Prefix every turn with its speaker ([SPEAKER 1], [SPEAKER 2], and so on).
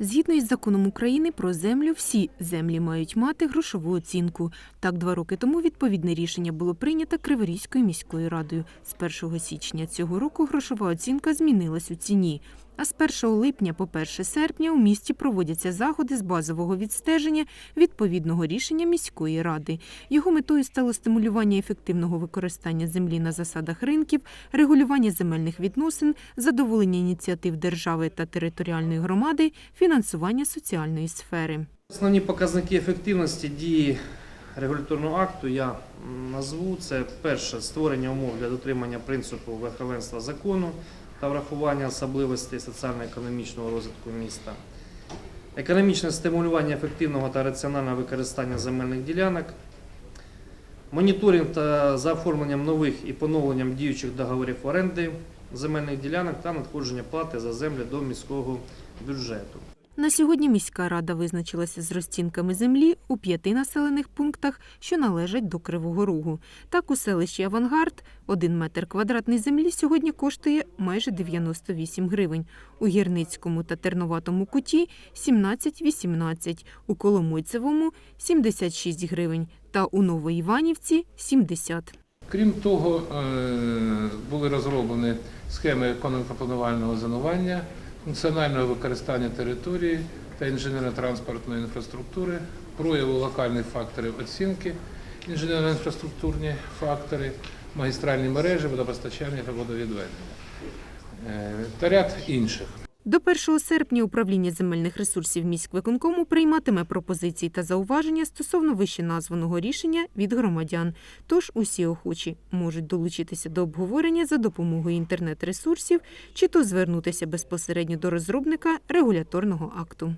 [SPEAKER 1] Згідно із законом України про землю, всі землі мають мати грошову оцінку. Так, два роки тому відповідне рішення було прийнято Криворізькою міською радою. З 1 січня цього року грошова оцінка змінилась у ціні. А з 1 липня по 1 серпня у місті проводяться заходи з базового відстеження відповідного рішення міської ради. Його метою стало стимулювання ефективного використання землі на засадах ринків, регулювання земельних відносин, задоволення ініціатив держави та територіальної громади, фінансування соціальної сфери.
[SPEAKER 2] Основні показники ефективності дії регуляторного акту я назву. Це перше створення умов для дотримання принципу верховенства закону та врахування особливостей соціально-економічного розвитку міста. Економічне стимулювання ефективного та раціонального використання земельних ділянок. Моніторинг та за оформленням нових і поновленням діючих договорів оренди земельних ділянок та надходження плати за землю до міського бюджету.
[SPEAKER 1] На сьогодні міська рада визначилася з розцінками землі у п'яти населених пунктах, що належать до Кривого Рогу. Так, у селищі Авангард один метр квадратний землі сьогодні коштує майже 98 гривень. У Гірницькому та Терноватому куті 17-18, у Коломойцевому 76 гривень та у Новоіванівці 70.
[SPEAKER 3] Крім того, е, були розроблені схеми економіко-планувального зонування, функціонального використання території та інженерно-транспортної інфраструктури, прояву локальних факторів оцінки, інженерно-інфраструктурні фактори, магістральні мережі, водопостачання та водовідведення Е, та ряд інших.
[SPEAKER 1] До 1 серпня управління земельних ресурсів міськвиконкому прийматиме пропозиції та зауваження стосовно вищеназваного рішення від громадян. Тож усі охочі можуть долучитися до обговорення за допомогою інтернет-ресурсів чи то звернутися безпосередньо до розробника регуляторного акту.